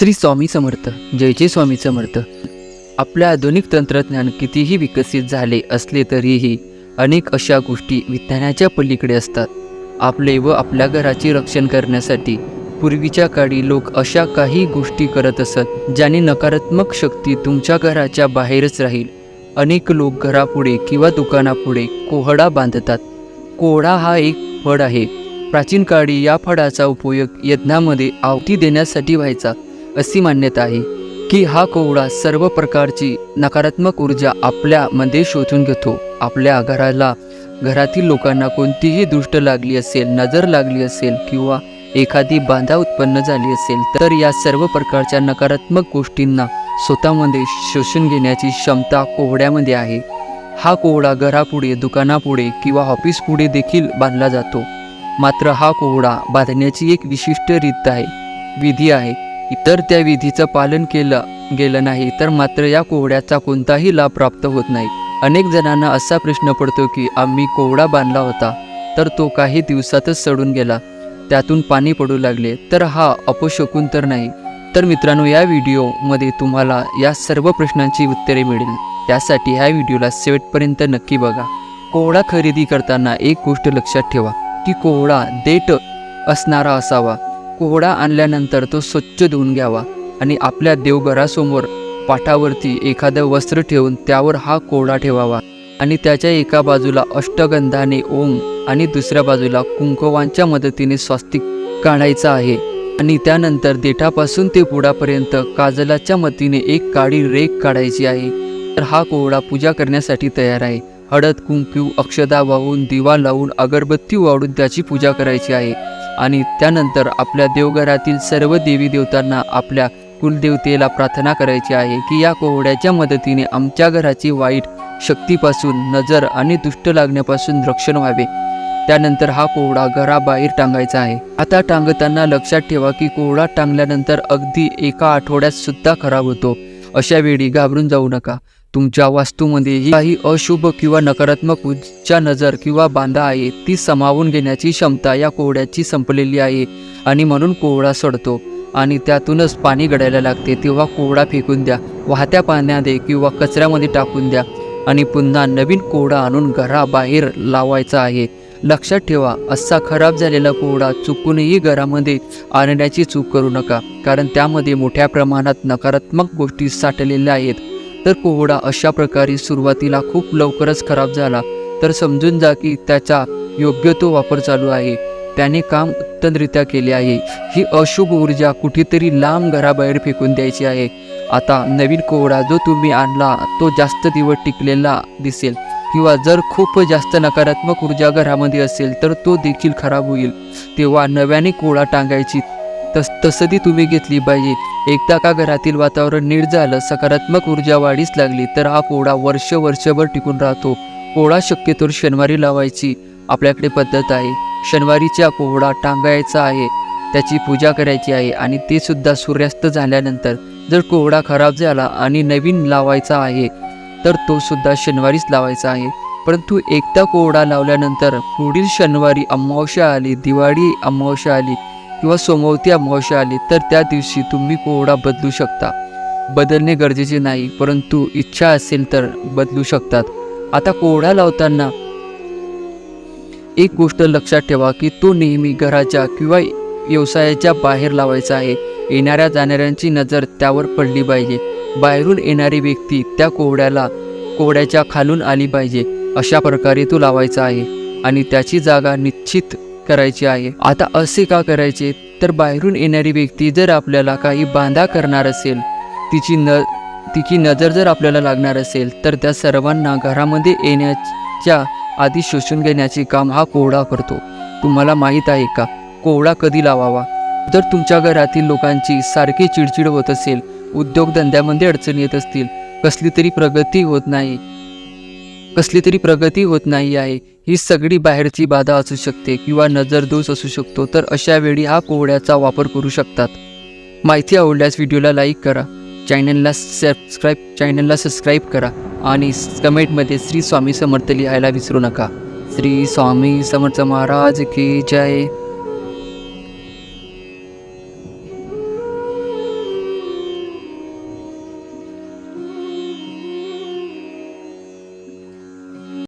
श्री स्वामी समर्थ जय जय स्वामी समर्थ. आपले आधुनिक तंत्रज्ञान कितीही विकसित झाले असले तरीही अनेक अशा गोष्टी विज्ञानाच्या पलीकडे असतात. आपले व आपल्या घराचे रक्षण करण्यासाठी पूर्वीच्या काळी लोक अशा काही गोष्टी करत असत ज्याने नकारात्मक शक्ती तुमच्या घराच्या बाहेरच राहील. अनेक लोक घरापुढे किंवा दुकानापुढे कोहडा बांधतात. कोहडा हा एक फळ आहे. प्राचीन काळी या फळाचा उपयोग यज्ञामध्ये आवती देण्यासाठी व्हायचा. अशी मान्यता आहे की हा कोवळा सर्व प्रकारची नकारात्मक ऊर्जा आपल्यामध्ये शोधून घेतो. आपल्या घराला घरातील लोकांना कोणतीही दृष्ट लागली असेल नजर लागली असेल किंवा एखादी बाधा उत्पन्न झाली असेल तर या सर्व प्रकारच्या नकारात्मक गोष्टींना स्वतःमध्ये शोषून घेण्याची क्षमता कोहड्यामध्ये आहे. हा कोहडा घरापुढे दुकानापुढे किंवा ऑफिस पुढे देखील बांधला जातो. मात्र हा कोहडा बांधण्याची एक विशिष्ट रीत आहे विधी आहे. इतर त्या विधीचं पालन केलं गेलं नाही तर मात्र या कोहड्याचा कोणताही लाभ प्राप्त होत नाही. अनेक जणांना असा प्रश्न पडतो की आम्ही कोहडा बांधला होता तर तो काही दिवसातच सडून गेला. त्यातून पाणी पडू लागले तर हा अपशकून तर नाही. तर मित्रांनो या व्हिडिओमध्ये तुम्हाला या सर्व प्रश्नांची उत्तरे मिळेल. त्यासाठी ह्या व्हिडिओला शेवटपर्यंत नक्की बघा. कोहडा खरेदी करताना एक गोष्ट लक्षात ठेवा की कोहडा देठ असणारा असावा. कोहडा आणल्यानंतर तो स्वच्छ धुवून घ्यावा आणि आपल्या देवघरासमोर पाठावरती एखादं वस्त्र ठेवून त्यावर हा कोहडा ठेवावा. आणि त्याच्या एका बाजूला अष्टगंधाने ओम आणि दुसऱ्या बाजूला कुंकवांच्या मदतीने स्वास्तिक काढायचा आहे. आणि त्यानंतर देठापासून ते पुढापर्यंत काजलाच्या मदतीने एक काळी रेख काढायची आहे. तर हा कोहडा पूजा करण्यासाठी तयार आहे. हळद कुंकू अक्षदा वाहून दिवा लावून अगरबत्ती वाढून त्याची पूजा करायची आहे. आणि त्यानंतर आपल्या देवघरातील सर्व देवी देवतांना आपल्या कुलदेवतेला प्रार्थना करायची आहे की या कोहड्याच्या मदतीने आमच्या घराची वाईट शक्तीपासून नजर आणि दुष्ट लागण्यापासून रक्षण व्हावे. त्यानंतर हा कोहडा घराबाहेर टांगायचा आहे. आता टांगताना लक्षात ठेवा की कोहडा टांगल्यानंतर अगदी एका आठवड्यात सुद्धा खराब होतो. अशा वेळी घाबरून जाऊ नका. तुमच्या वास्तूमध्ये काही अशुभ किंवा नकारात्मक उच्चा नजर किंवा बांधा आहे ती समावून घेण्याची क्षमता या कोहड्याची संपलेली आहे आणि म्हणून कोहडा सडतो. आणि त्यातूनच पाणी गळायला लागते तेव्हा कोहडा फेकून द्या वाहत्या पाण्यामध्ये किंवा कचऱ्यामध्ये टाकून द्या आणि पुन्हा नवीन कोहडा आणून घराबाहेर लावायचा आहे. लक्षात ठेवा असा खराब झालेला कोहडा चुकूनही घरामध्ये आणण्याची चूक करू नका कारण त्यामध्ये मोठ्या प्रमाणात नकारात्मक गोष्टी साठलेल्या आहेत. तर कोहडा अशा प्रकारे सुरुवातीला खूप लवकरच खराब झाला. तर समजून जा की त्याचा योग्य तो वापर चालू आहे. त्याने काम उत्तमरित्या केले आहे. ही अशुभ ऊर्जा कुठेतरी लांब घराबाहेर फेकून द्यायची आहे. आता नवीन कोहडा जो तुम्ही आणला तो जास्त दिवस टिकलेला दिसेल. किंवा जर खूप जास्त नकारात्मक ऊर्जा घरामध्ये असेल तर तो देखील खराब होईल. तेव्हा नव्याने कोहडा टांगायची तस तसं ती तुम्ही घेतली पाहिजे. एकदा का घरातील वातावरण नीट झालं सकारात्मक ऊर्जा वाढीस लागली तर हा कोहडा वर्ष वर्षभर टिकून राहतो. पोळा शक्यतो शनिवारी लावायची आपल्याकडे पद्धत आहे. शनिवारीचा पोहडा टांगायचा आहे त्याची पूजा करायची आहे आणि ते सुद्धा सूर्यास्त झाल्यानंतर जर कोहडा खराब झाला आणि नवीन लावायचा आहे तर तो सुद्धा शनिवारीच लावायचा आहे. परंतु एकदा कोहडा लावल्यानंतर पुढील शनिवारी अमावस्या आली दिवाळी अमावस्या आली किंवा सोमवती अमावस्या आली तर त्या दिवशी तुम्ही कोहडा बदलू शकता. बदलणे गरजेचे नाही परंतु इच्छा असेल तर बदलू शकतात. आता कोहडा लावताना एक गोष्ट लक्षात ठेवा की तो नेहमी घराच्या किंवा व्यवसायाच्या बाहेर लावायचा आहे. येणाऱ्या जाणाऱ्यांची नजर त्यावर पडली पाहिजे. बाहेरून येणारी व्यक्ती त्या कोहड्याला कोहड्याच्या खालून आली पाहिजे. अशा प्रकारे तो लावायचा आहे. आणि त्याची जागा निश्चित करायची आहे. आता असे का करायचे? तर बाहेरून येणारी व्यक्ती जर आपल्याला काही बांधा करणार असेल तिची न तिची नजर जर आपल्याला लागणार असेल तर त्या सर्वांना घरामध्ये येण्याच्या आधी शोषून घेण्याचे काम हा कोहडा करतो. तुम्हाला माहीत आहे का? कोहडा कधी लावावा? जर तुमच्या घरातील लोकांची सारखी चिडचिड होत असेल उद्योगधंद्यामध्ये अडचणी येत असतील कसली तरी प्रगती होत नाही. कसली तरी प्रगती होत नाही आहे. ही सगळी बाहेरची बाधा असू शकते किंवा नजरदोष असू शकतो तर अशा वेळी हा पोहड्याचा वापर करू शकतात. माहिती आवडल्यास व्हिडिओला लाईक करा. चॅनलला सबस्क्राईब चॅनलला सबस्क्राईब करा आणि कमेंटमध्ये श्री स्वामी समर्थ लिहायला विसरू नका. श्री स्वामी समर्थ महाराज की जय.